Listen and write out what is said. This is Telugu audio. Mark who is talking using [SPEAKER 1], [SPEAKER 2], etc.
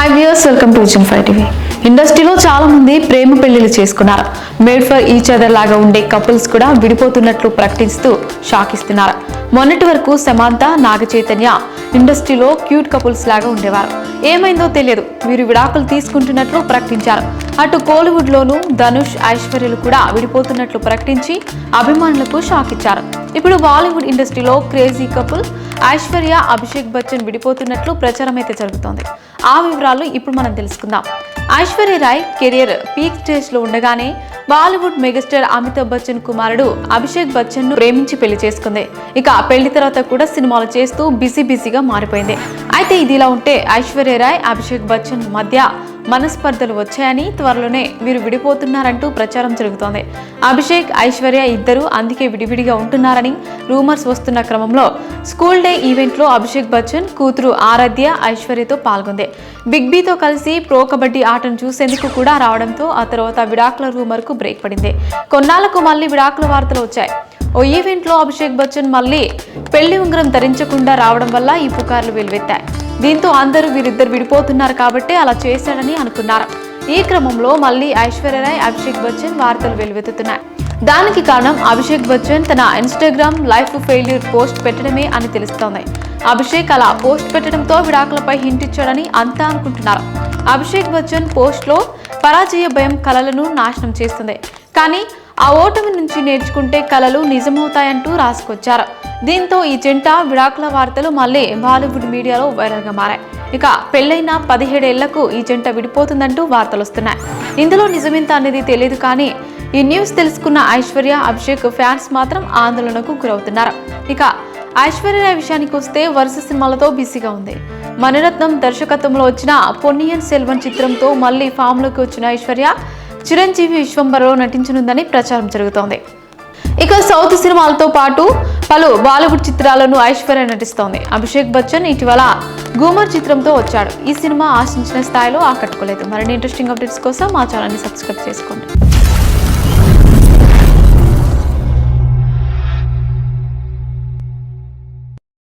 [SPEAKER 1] Hi viewers welcome to vision five TV ఇండస్ట్రీలో చాలా మంది ప్రేమ పెళ్ళిలు చేసుకున్నారు. మేడ్ ఫర్ ఈచ్ అదర్ లాగా ఉండే కపుల్స్ కూడా విడిపోతున్నట్లు ప్రకటిస్తూ షాక్ ఇస్తున్నారు మొన్నటి వరకు సమాంత నాగ చైతన్య ఇండస్ట్రీలో క్యూట్ కపుల్స్ లాగా ఉండేవారు. ఏమైందో తెలియదు. వీరు విడాకులు తీసుకుంటున్నట్లు ప్రకటించారు. అటు కోలీవుడ్లోనూ ధనుష్ ఐశ్వర్యలు కూడా విడిపోతున్నట్లు ప్రకటించి అభిమానులకు షాక్ ఇచ్చారు ఇప్పుడు బాలీవుడ్ ఇండస్ట్రీలో క్రేజీ కపుల్ ఐశ్వర్య అభిషేక్ బచ్చన్ విడిపోతున్నట్లు ప్రచారం అయితే జరుగుతోంది. ఆ వివరాలు ఇప్పుడు మనం తెలుసుకుందాం. ఐశ్వర్య రాయ్ కెరియర్ పీక్ స్టేజ్లో ఉండగానే బాలీవుడ్ మెగాస్టార్ అమితాబ్ బచ్చన్ కుమారుడు అభిషేక్ బచ్చన్ను ప్రేమించి పెళ్ళి చేసుకుంది. ఇక పెళ్ళి తర్వాత కూడా సినిమాలు చేస్తూ బిజీ బిజీగా మారిపోయింది. అయితే ఇది ఇలా ఉంటే ఐశ్వర్య రాయ్ అభిషేక్ బచ్చన్ మధ్య మనస్పర్ధలు వచ్చాయని త్వరలోనే వీరు విడిపోతున్నారంటూ ప్రచారం జరుగుతోంది. అభిషేక్ ఐశ్వర్య ఇద్దరు అందుకే విడివిడిగా ఉంటున్నారని రూమర్స్ వస్తున్న క్రమంలో స్కూల్ డే ఈవెంట్లో అభిషేక్ బచ్చన్ కూతురు ఆరాధ్య ఐశ్వర్యతో పాల్గొంది. బిగ్ బీతో కలిసి ప్రో కబడ్డీ ఆటను చూసేందుకు కూడా రావడంతో ఆ తర్వాత విడాకుల రూమర్కు బ్రేక్ పడింది. కొన్నాళ్ళకు మళ్ళీ విడాకుల వార్తలు వచ్చాయి. ఓ ఈవెంట్లో అభిషేక్ బచ్చన్ మళ్ళీ పెళ్ళి ఉంగరం ధరించకుండా రావడం వల్ల ఈ పుకార్లు వెలువెత్తాయి. దీంతో అందరూ వీరిద్దరు విడిపోతున్నారు కాబట్టి అలా చేశాడని అనుకున్నారు. ఈ క్రమంలో మళ్ళీ ఐశ్వర్యరాయ్ అభిషేక్ బచ్చన్ వార్తలు వెలువెత్తుతున్నాయి. దానికి కారణం అభిషేక్ బచ్చన్ తన ఇన్స్టాగ్రామ్ లైఫ్ ఫెయిల్యూర్ పోస్ట్ పెట్టడమే అని తెలుస్తోంది. అభిషేక్ అలా పోస్ట్ పెట్టడంతో విడాకులపై హింట్ ఇచ్చాడని అంతా అనుకుంటున్నారు. అభిషేక్ బచ్చన్ పోస్ట్లో పరాజయ భయం కలలను నాశనం చేస్తుంది. కానీ ఆ ఓటమి నుంచి నేర్చుకుంటే కలలు నిజమవుతాయంటూ రాసుకొచ్చారు. దీంతో ఈ జంట విడాకుల వార్తలు మళ్ళీ బాలీవుడ్ మీడియాలో వైరల్గా మారాయి. ఇక పెళ్ళైన పదిహేడేళ్ళకు ఈ జంట విడిపోతుందంటూ వార్తలు వస్తున్నాయి. ఇందులో నిజమెంత అనేది తెలియదు కానీ ఈ న్యూస్ తెలుసుకున్న ఐశ్వర్య అభిషేక్ ఫ్యాన్స్ మాత్రం ఆందోళనకు గురవుతున్నారు. ఇక ఐశ్వర్య విషయానికి వస్తే వరుస సినిమాలతో బిజీగా ఉంది. మణిరత్నం దర్శకత్వంలో వచ్చిన పొన్నియన్ సెల్వన్ చిత్రంతో మళ్ళీ ఫామ్లోకి వచ్చిన ఐశ్వర్య చిరంజీవి విశ్వంబరలో నటించనుందని ప్రచారం జరుగుతోంది. ఇక సౌత్ సినిమాలతో పాటు పలు బాలీవుడ్ చిత్రాలను ఐశ్వర్య నటిస్తోంది. అభిషేక్ బచ్చన్ ఇటీవల గూమర్ చిత్రంతో వచ్చాడు. ఈ సినిమా ఆశించిన స్థాయిలో ఆకట్టుకోలేదు. మరిన్ని ఇంట్రెస్టింగ్ అప్డేట్స్ కోసం మా ఛానల్ని సబ్స్క్రైబ్ చేసుకోండి.